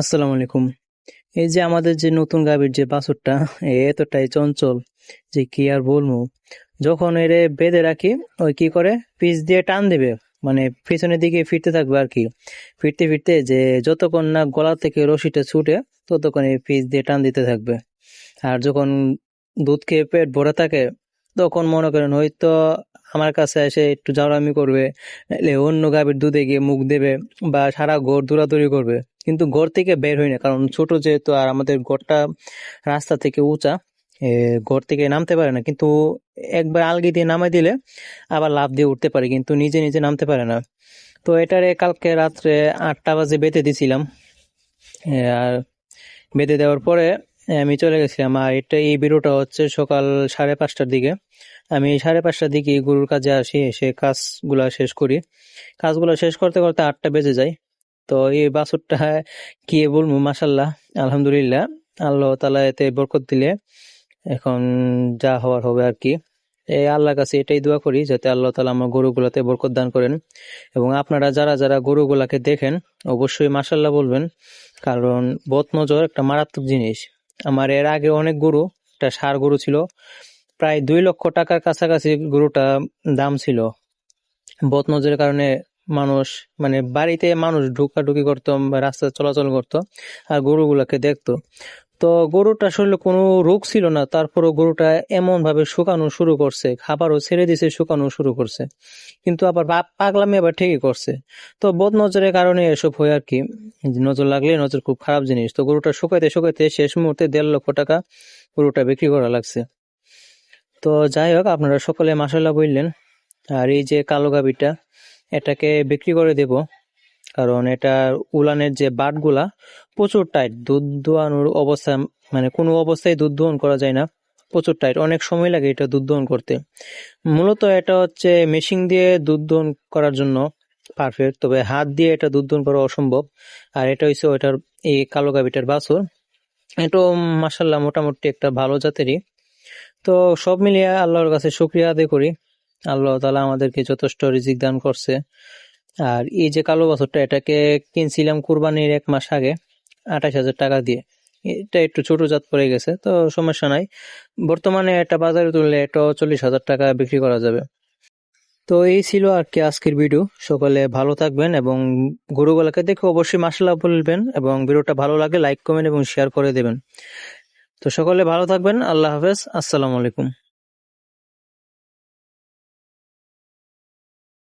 আসসালামু আলাইকুম। এই যে আমাদের যে নতুন গাভীর যে বাছুরটা এতটাই চঞ্চল যে কি আর বলব। যখন এরে বেঁধে রাখি, ওই কি করে? পিস দিয়ে টান দেবে। মানে পিছনের দিকে ফিরতে থাকবে আর কি। ফিরতে ফিরতে যে যতক্ষণ না গলা থেকে রশিটা ছুটে, ততক্ষণ এই পিচ দিয়ে টান দিতে থাকবে। আর যখন দুধ খেয়ে পেট ভরে থাকে, তখন মনে করেন হয়তো আমার কাছে এসে একটু জাউরামি করবে অন্য গাভীর দুধে গিয়ে মুখ দেবে বা সারা ঘর দৌড়াদৌড়ি করবে। কিন্তু ঘর থেকে বের হয় না, কারণ ছোট যেহেতু আর আমাদের ঘরটা রাস্তা থেকে উঁচা ঘর থেকে নামতে পারে না। কিন্তু একবার আলগি দিয়ে নামাই দিলে আবার লাফ দিয়ে উঠতে পারে, কিন্তু নিজে নিজে নামতে পারে না। তো এটারে কালকে রাত্রে আটটা বাজে বেঁধে দিছিলাম আর বেঁধে দেওয়ার পরে আমি চলে গেছিলাম। আর এটা এই ভিডিওটা হচ্ছে সকাল সাড়ে পাঁচটার দিকে। আমি সাড়ে পাঁচটার দিকে গরুর কাজে আসি, এসে কাজগুলা শেষ করি। কাজগুলো শেষ করতে করতে আটটা বেজে যায়। তো এই বাছুরটা কি বলব মাসাল্লাহ আলহামদুলিল্লাহ। আল্লাহ তালা এতে বরকত দিলে এখন যা হওয়ার হবে আর কি। এই আল্লাহর কাছে এটাই দোয়া করি যাতে আল্লাহ তালা আমার গরুগুলাতে বরকত দান করেন এবং আপনারা যারা যারা গরুগুলাকে দেখেন অবশ্যই মাসাল্লাহ বলবেন, কারণ বদ নজর একটা মারাত্মক জিনিস। আমার এর আগে অনেক গরু, একটা সার গরু ছিল, প্রায় দুই লক্ষ টাকার কাছাকাছি গরুটা দাম ছিল। বদ নজরের কারণে মানুষ মানে বাড়িতে মানুষ ঢুকাঢুকি করতো বা রাস্তায় চলাচল করতো, আর গরুগুলাকে দেখতো। তো গরুটা আসলে কোনো রোগ ছিল না, তারপরও গরুটা এমন ভাবে শুকানো শুরু করছে, খাবারও ছেড়ে দিছে, শুকানো শুরু করছে। কিন্তু আবার পাগলামি আবার ঠিকই করছে। তো বদ নজরের কারণে এসব হয় আর কি। নজর লাগলে নজর খুব খারাপ জিনিস। তো গরুটা শুকাইতে শুকাইতে শেষ মুহূর্তে দেড় লক্ষ টাকা গরুটা বিক্রি করা লাগছে। তো যাই হোক, আপনারা সকলে মাসাল্লাহ বললেন। আর এই যে কালো গাবিটা এটাকে বিক্রি করে দেব। কারণ এটা উলানের যে বাটগুলা প্রচুর টাইট দুধ দোয়ানোর অবস্থা মানে কোনো অবস্থায় দুধ দোহন করা যায় না। প্রচুর টাইট অনেক সময় লাগে এটা দুধ দোহন করতে। মূলত এটা হচ্ছে মেশিন দিয়ে দুধ দোহন করার জন্য পারফেক্ট তবে হাত দিয়ে এটা দুধ দোহন করা অসম্ভব। আর এটা হচ্ছে ওইটার এই কালো গাবিটার বাছুর। এটাও মাসাল্লাহ মোটামুটি একটা ভালো জাতেরই। তো সব মিলিয়ে আল্লাহর কাছে শুক্রিয়া আদায় করি। আল্লাহ তালা আমাদেরকে যথেষ্ট রিজিক দান করছে। আর এই যে কালো বছরটা এটাকে কিনছিলাম কুরবানির এক মাস আগে, আঠাশ হাজার টাকা দিয়ে। এটা একটু ছোট জাত পড়ে গেছে, তো সমস্যা নাই। বর্তমানে এটা বাজারে তুললে এটাও চল্লিশ হাজার টাকা বিক্রি করা যাবে। তো এই ছিল আর কি আজকের ভিডিও। সকলে ভালো থাকবেন এবং গরুগুলাকে দেখে অবশ্যই মাসাল্লাহ বলবেন এবং ভিডিওটা ভালো লাগে লাইক, কমেন্ট এবং শেয়ার করে দেবেন। তো সকলে ভালো থাকবেন, আল্লাহ হাফেজ, আসসালামু আলাইকুম।